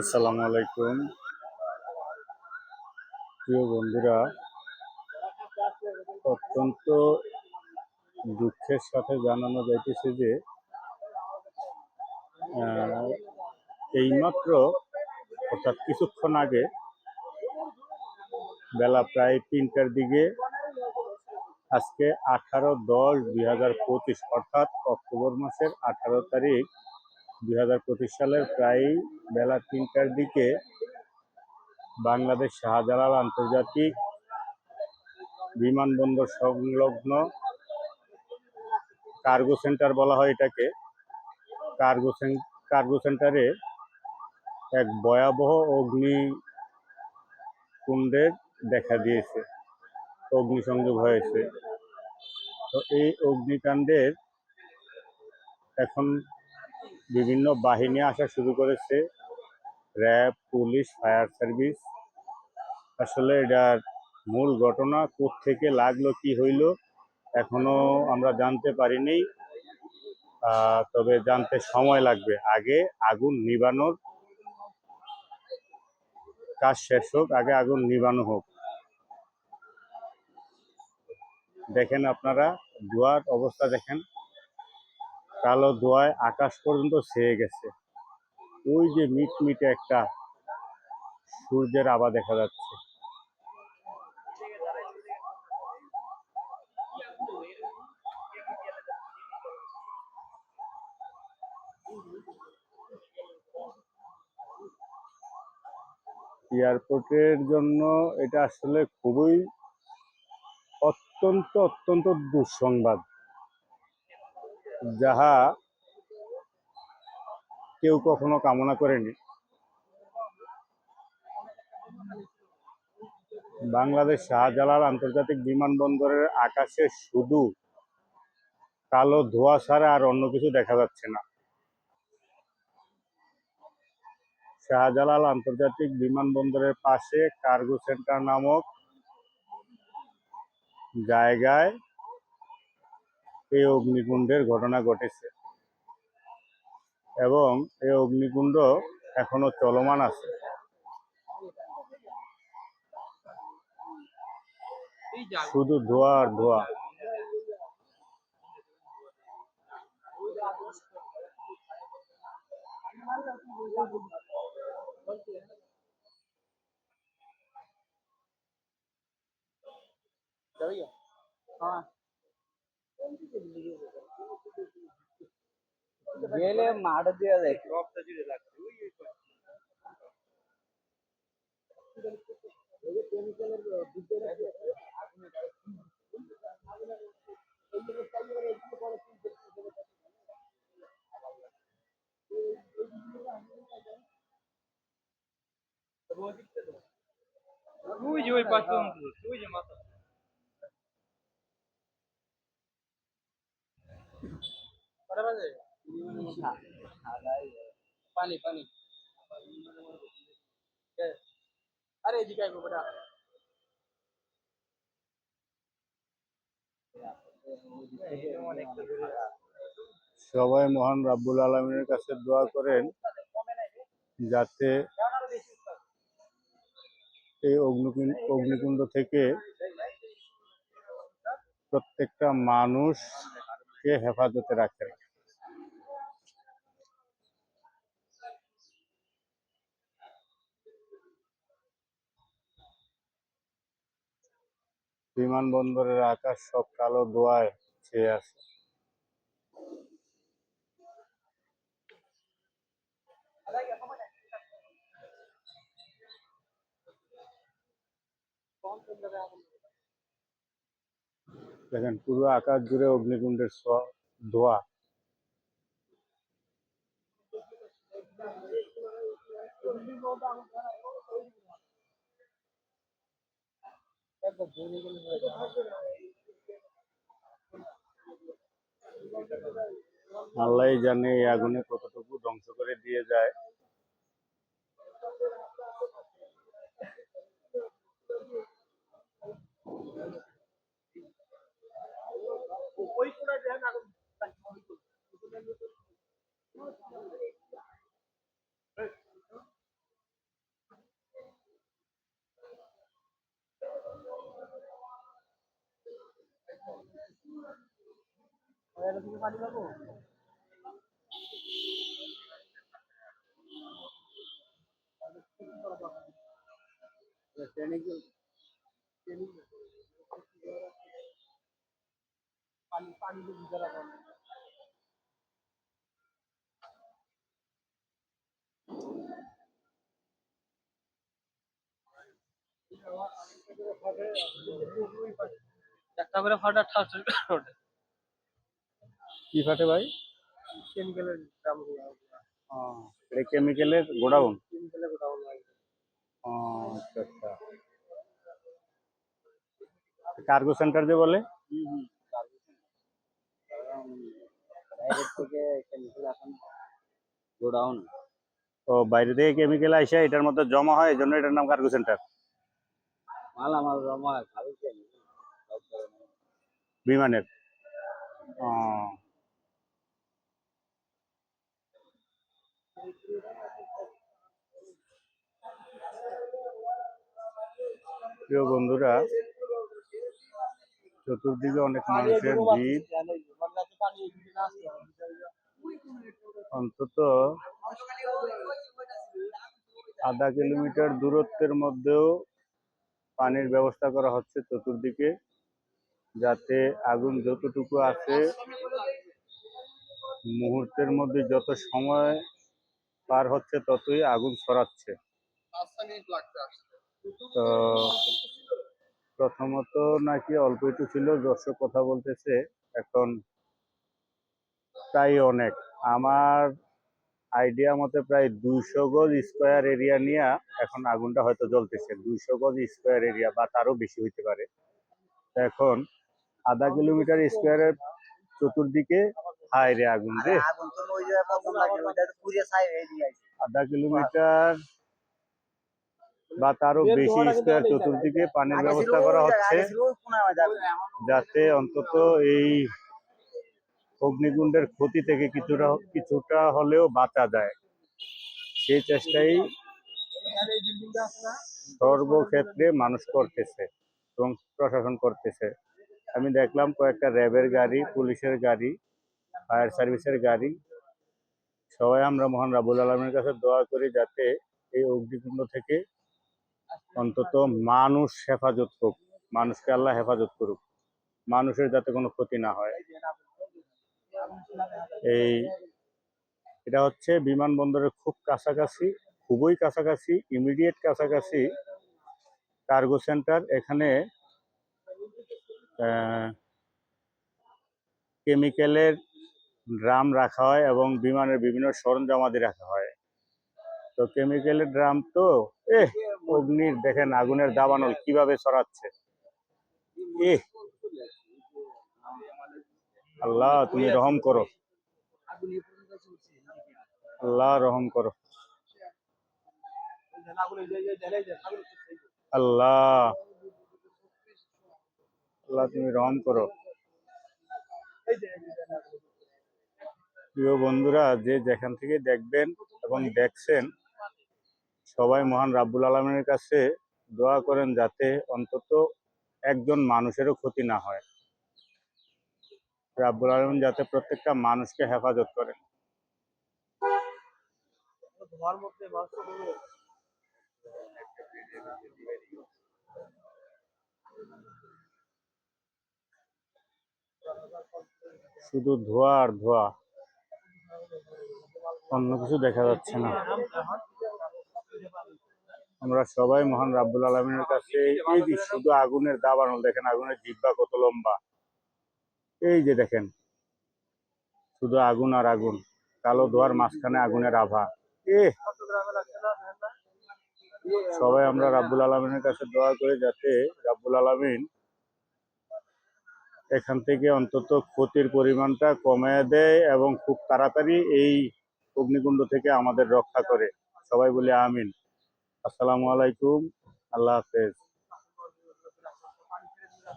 আসসালামু আলাইকুম। প্রিয় বন্ধুরা, অত্যন্ত দুঃখের সাথে জানানো যাইতেছে যে এইমাত্র, অর্থাৎ কিছুক্ষণ আগে, বেলা প্রায় তিনটার দিকে, আজকে আঠারো দশ দুই হাজার পঁচিশ, অর্থাৎ অক্টোবর মাসের আঠারো তারিখ দুই হাজার পঁচিশ সালের প্রায় বেলা তিনটার দিকে বাংলাদেশ শাহজালাল আন্তর্জাতিক বিমানবন্দর সংলগ্ন কার্গো সেন্টার বলা হয় এটাকে। কার্গো কার্গো সেন্টারে এক ভয়াবহ অগ্নিকুণ্ডের দেখা দিয়েছে, অগ্নিসংযোগ হয়েছে। তো এই অগ্নিকাণ্ডের এখন বিভিন্ন বাহিনী আসা শুরু করেছে। RAB, police, fire service. আসলে এটার মূল ঘটনা থেকে লাগল, কি হইল, এখনও আমরা জানতে পারিনি। তবে জানতে সময় লাগবে। আগে আগুন নিবানোর কাজ শেষ হোক, আগে আগুন নিবানো হোক। দেখেন আপনারা ধোয়ার অবস্থা দেখেন। কালো ধোয়ায় আকাশ পর্যন্ত ছেয়ে গেছে। ওই যে মিটমিটে একটা সূর্যের আবা দেখা যাচ্ছে। এয়ারপোর্টের জন্য এটা আসলে খুবই অত্যন্ত অত্যন্ত দুঃসংবাদ। যাহা কেউ কখনো কামনা করেনি। বাংলাদেশ শাহজালাল আন্তর্জাতিক বিমানবন্দরের আকাশে শুধু কালো ধোঁয়া ছাড়া আর অন্য কিছু দেখা যাচ্ছে না। শাহজালাল আন্তর্জাতিক বিমানবন্দরের পাশে কার্গো সেন্টার নামক জায়গায় এই অগ্নিকুণ্ডের ঘটনা ঘটেছে। এবং এই অগ্নিকুণ্ড এখনও চলমান আছে। শুধু ধোঁয়া আর ধোয়া। ধোঁয়া গেলে মাঠ দিয়ে যায় ওই যে ওই পাশে ওই যে মাথা কটা বাজে পানি পানি কে? আরে এদিকে আইবো বেটা সবাই মহান রাব্বুল আলমিনের কাছে দোয়া করেন যাতে এই অগ্নিকুণ্ড অগ্নিকুণ্ড থেকে প্রত্যেকটা মানুষকে হেফাজতে রাখেন বিমানবন্দরের আকাশ সব কালো দোয়ায় ছেয়ে আছে। দেখেন পুরো আকাশ জুড়ে অগ্নিকুণ্ডের ধোঁয়া। আল্লাহ জানে এই আগুনে কতটুকু ধ্বংস করে দিয়ে যায়। পানি পাবো পানি পানি দিয়ে ভিতরে রাখো একটা করে ফাটা ঠাস কি ফাটে ভাই? কেমিক্যালের এটা কেমিক্যালের গোডাউন? কেমিক্যালের গোডাউন আচ্ছা আচ্ছা। কার্গো সেন্টার যে বলে? বাইরে থেকে কেমিক্যাল এখন গোডাউন? তো বাইরে থেকে কেমিক্যাল আসে এটার মধ্যে জমা হয় এই জন্য এটার নাম কার্গো সেন্টার। মাল আমার জমা বিমানের? ও প্রিয় বন্ধুরা, চতুর্দিকে অনেক মানুষের ভিড়। অন্তত আধা কিলোমিটার দূরত্বের মধ্যেও পানির ব্যবস্থা করা হচ্ছে চতুর্দিকে, যাতে আগুন যতটুকু আছে, মুহূর্তের মধ্যে যত সময় পার হচ্ছে ততই আগুন ছড়াচ্ছে। তো প্রথমত নাকি অল্প একটু ছিল দর্শক কথা বলতেছে এখন প্রায় অনেক। আমার আইডিয়া মতে প্রায় দুইশো গজ স্কোয়ার এরিয়া নিয়ে এখন আগুনটা হয়তো জ্বলতেছে। দুইশো গজ স্কোয়ার এরিয়া বা তারও বেশি হইতে পারে। তো এখন আধা কিলোমিটার স্কোয়ারের চতুর্দিকে হায় রে আগুন রে। হয়ে আধা কিলোমিটার বা তারও বেশি স্কোয়ার চতুর্দিকে পানির ব্যবস্থা করা হচ্ছে যাতে অন্তত এই অগ্নিকুণ্ডের ক্ষতি থেকে কিছুটা কিছুটা হলেও বাঁচা যায়। সেই চেষ্টাই সর্বক্ষেত্রে মানুষ করতেছে এবং প্রশাসন করতেছে। আমি দেখলাম কয়েকটা র্যাবের গাড়ি পুলিশের গাড়ি ফায়ার সার্ভিসের গাড়ি। সবাই আমরা মহান রাবুল আলমের কাছে দোয়া করি যাতে এই অগ্নিকুণ্ড থেকে অন্তত মানুষ হেফাজত হোক, মানুষকে আল্লাহ হেফাজত করুক, মানুষের যাতে কোনো ক্ষতি না হয়। এই এটা হচ্ছে বিমানবন্দরের খুব কাছাকাছি, খুবই কাছাকাছি ইমিডিয়েট কাছাকাছি কার্গো সেন্টার এখানে কেমিক্যালের ড্রাম রাখা হয় এবং বিমানের বিভিন্ন সরঞ্জামাদি রাখা হয়। তো কেমিক্যালের ড্রাম তো এ অগ্নির দেখেন আগুনের দাবানল কীভাবে ছড়াচ্ছে। এ আল্লাহ, তুমি রহম করো। আল্লাহ, রহম করো। আল্লাহ আল্লাহ, তুমি রহম করো। প্রিয় বন্ধুরা, যে যেখান থেকে দেখবেন এবং দেখছেন, সবাই মহান রাব্বুল আলমের কাছে দোয়া করেন যাতে অন্তত একজন মানুষেরও ক্ষতি না হয়। রাব্বুল আলমিন যাতে প্রত্যেকটা মানুষকে হেফাজত করেন শুধু ধোয়া আর ধোয়া। অন্য কিছু দেখা যাচ্ছে না। আমরা সবাই মহান রাব্বুল আলমিনের কাছে এই যে শুধু আগুনের দাবানল, দেখেন আগুনের জিব্বা কত লম্বা। এই যে দেখেন, শুধু আগুন আর আগুন, কালো ধোয়ার মাঝখানে আগুনের আভা। এ সবাই আমরা রাব্বুল আলমিনের কাছে দোয়া করি যাতে রাব্বুল আলমিন এখান থেকে অন্তত ক্ষতির পরিমাণটা কমে দেয় এবং খুব তাড়াতাড়ি এই অগ্নিকুণ্ড থেকে আমাদের রক্ষা করে। সবাই বলে আমিন। আসসালামু আলাইকুম। আল্লাহ হাফেজ।